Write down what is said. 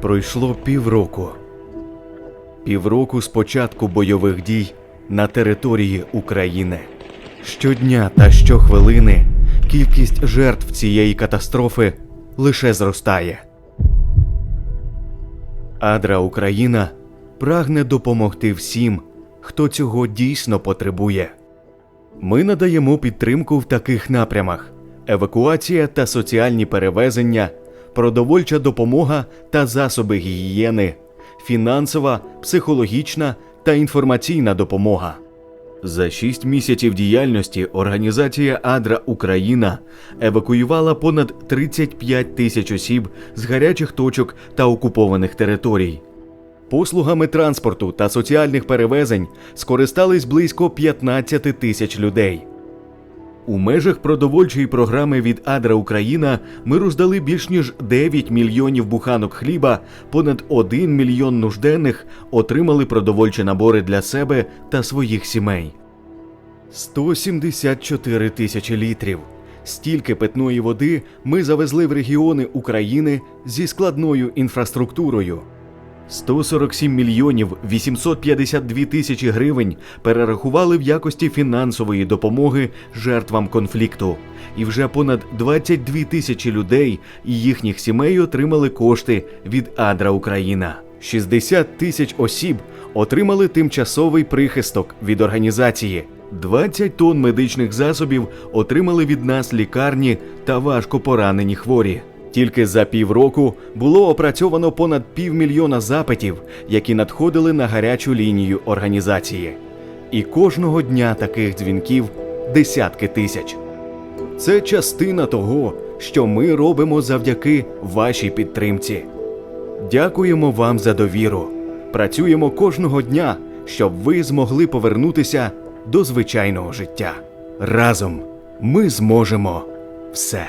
Пройшло півроку. Півроку з початку бойових дій на території України. Щодня та щохвилини кількість жертв цієї катастрофи лише зростає. Адра Україна прагне допомогти всім, хто цього дійсно потребує. Ми надаємо підтримку в таких напрямах: евакуація та соціальні перевезення, продовольча допомога та засоби гігієни, фінансова, психологічна та інформаційна допомога. За шість місяців діяльності організація Адра Україна евакуювала понад 35 тисяч осіб з гарячих точок та окупованих територій. Послугами транспорту та соціальних перевезень скористались близько 15 тисяч людей. У межах продовольчої програми від Адра Україна ми роздали більш ніж 9 мільйонів буханок хліба, понад 1 мільйон нужденних отримали продовольчі набори для себе та своїх сімей. 174 тисячі літрів. Стільки питної води ми завезли в регіони України зі складною інфраструктурою. 147 мільйонів 852 тисячі гривень перерахували в якості фінансової допомоги жертвам конфлікту, і вже понад 22 тисячі людей і їхніх сімей отримали кошти від Адра Україна. 60 тисяч осіб отримали тимчасовий прихисток від організації. 20 тонн медичних засобів отримали від нас лікарні та важко поранені хворі. Тільки за півроку було опрацьовано понад півмільйона запитів, які надходили на гарячу лінію організації. І кожного дня таких дзвінків десятки тисяч. Це частина того, що ми робимо завдяки вашій підтримці. Дякуємо вам за довіру. Працюємо кожного дня, щоб ви змогли повернутися до звичайного життя. Разом ми зможемо все.